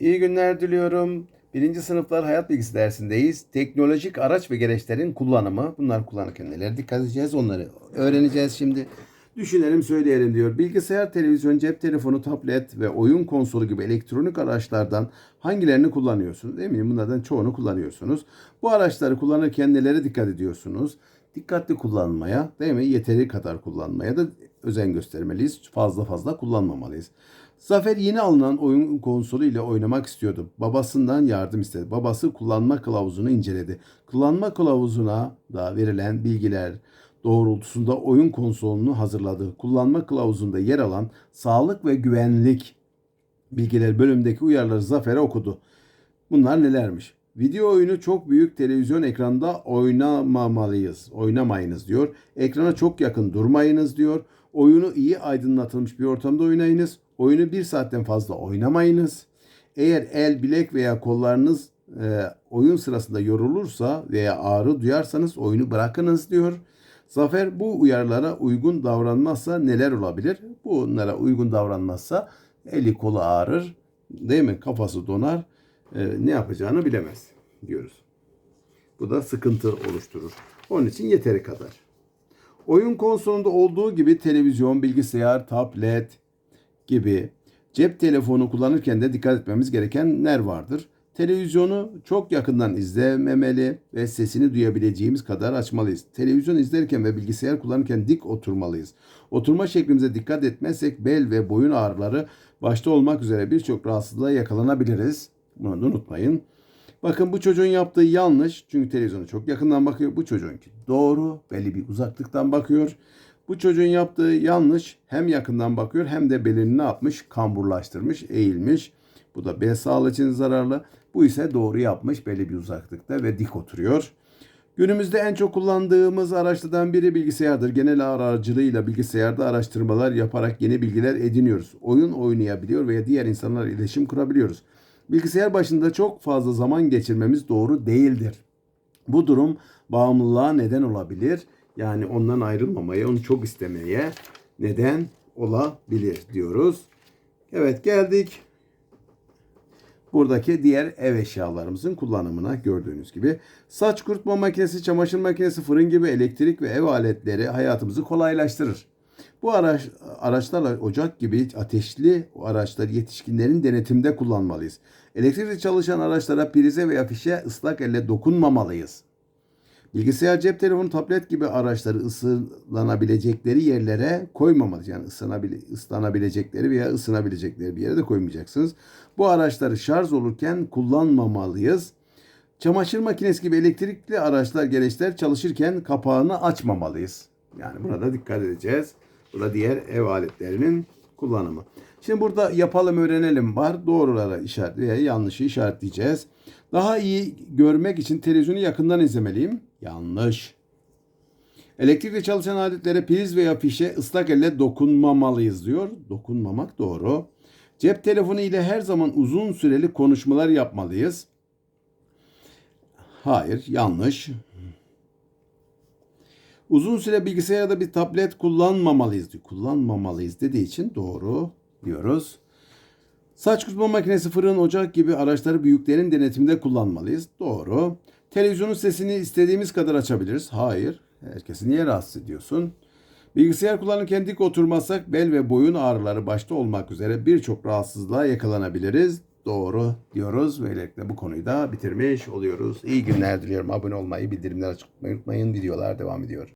İyi günler diliyorum. Birinci sınıflar hayat bilgisi dersindeyiz. Teknolojik araç ve gereçlerin kullanımı. Bunlar kullanırken neler dikkat edeceğiz onları öğreneceğiz şimdi. Düşünelim söyleyelim diyor. Bilgisayar, televizyon, cep telefonu, tablet ve oyun konsolu gibi elektronik araçlardan hangilerini kullanıyorsunuz? Eminim bunlardan çoğunu kullanıyorsunuz. Bu araçları kullanırken nelere dikkat ediyorsunuz? Dikkatli kullanmaya, değil mi? Yeteri kadar kullanmaya da özen göstermeliyiz. Fazla fazla kullanmamalıyız. Zafer yeni alınan oyun konsolu ile oynamak istiyordu. Babasından yardım istedi. Babası kullanma kılavuzunu inceledi. Kullanma kılavuzuna da verilen bilgiler doğrultusunda oyun konsolunu hazırladı. Kullanma kılavuzunda yer alan sağlık ve güvenlik bilgiler bölümündeki uyarıları Zafer'e okudu. Bunlar nelermiş? Video oyunu çok büyük televizyon ekranda oynamamalıyız. Oynamayınız diyor. Ekrana çok yakın durmayınız diyor. Oyunu iyi aydınlatılmış bir ortamda oynayınız. Oyunu bir saatten fazla oynamayınız. Eğer el, bilek veya kollarınız e, oyun sırasında yorulursa veya ağrı duyarsanız oyunu bırakınız diyor. Zafer bu uyarılara uygun davranmazsa neler olabilir? Bunlara uygun davranmazsa eli kolu ağrır, değil mi? Kafası donar, e, ne yapacağını bilemez diyoruz. Bu da sıkıntı oluşturur. Onun için yeteri kadar. Oyun konsolunda olduğu gibi televizyon, bilgisayar, tablet gibi cep telefonu kullanırken de dikkat etmemiz gerekenler vardır. Televizyonu çok yakından izlememeli ve sesini duyabileceğimiz kadar açmalıyız. Televizyon izlerken ve bilgisayar kullanırken dik oturmalıyız. Oturma şeklimize dikkat etmezsek bel ve boyun ağrıları başta olmak üzere birçok rahatsızlığa yakalanabiliriz. Bunu da unutmayın. Bakın bu çocuğun yaptığı yanlış. Çünkü televizyona çok yakından bakıyor. Bu çocuğunki doğru. Belli bir uzaklıktan bakıyor. Bu çocuğun yaptığı yanlış. Hem yakından bakıyor hem de belini ne yapmış? Kamburlaştırmış, eğilmiş. Bu da bel sağlığı için zararlı. Bu ise doğru yapmış belli bir uzaklıkta ve dik oturuyor. Günümüzde en çok kullandığımız araçlardan biri bilgisayardır. Genel aracılığıyla bilgisayarda araştırmalar yaparak yeni bilgiler ediniyoruz. Oyun oynayabiliyor veya diğer insanlarla iletişim kurabiliyoruz. Bilgisayar başında çok fazla zaman geçirmemiz doğru değildir. Bu durum bağımlılığa neden olabilir. Yani ondan ayrılmamaya, onu çok istemeye neden olabilir diyoruz. Evet geldik buradaki diğer ev eşyalarımızın kullanımına gördüğünüz gibi. Saç kurutma makinesi, çamaşır makinesi, fırın gibi elektrik ve ev aletleri hayatımızı kolaylaştırır. Bu araç, araçlarla ocak gibi ateşli araçları yetişkinlerin denetimde kullanmalıyız. Elektrikli çalışan araçlara prize veya fişe ıslak elle dokunmamalıyız. Bilgisayar, cep telefonu, tablet gibi araçları ıslanabilecekleri yerlere koymamalıyız. Yani ıslanabile, ıslanabilecekleri veya ısınabilecekleri bir yere de koymayacaksınız. Bu araçları şarj olurken kullanmamalıyız. Çamaşır makinesi gibi elektrikli araçlar, gereçler çalışırken kapağını açmamalıyız. Yani buna da dikkat edeceğiz. Bu da diğer ev aletlerinin kullanımı. Şimdi burada yapalım öğrenelim var. Doğrulara işaret veya yanlışı işaretleyeceğiz. Daha iyi görmek için televizyonu yakından izlemeliyim. Yanlış. Elektrikle çalışan aletlere priz veya fişe ıslak elle dokunmamalıyız diyor. Dokunmamak doğru. Cep telefonu ile her zaman uzun süreli konuşmalar yapmalıyız. Hayır, yanlış. Uzun süre bilgisayarda bir tablet kullanmamalıyız diyor. Kullanmamalıyız dediği için doğru diyoruz. Saç kurutma makinesi, fırın, ocak gibi araçları büyüklerin denetiminde kullanmalıyız. Doğru. Televizyonun sesini istediğimiz kadar açabiliriz. Hayır. Herkesi niye rahatsız ediyorsun? Bilgisayar kullanırken dik oturmazsak bel ve boyun ağrıları başta olmak üzere birçok rahatsızlığa yakalanabiliriz. Doğru diyoruz. Böylelikle bu konuyu da bitirmiş oluyoruz. İyi günler diliyorum. Abone olmayı, bildirimleri açmayı unutmayın. Videolar devam ediyor.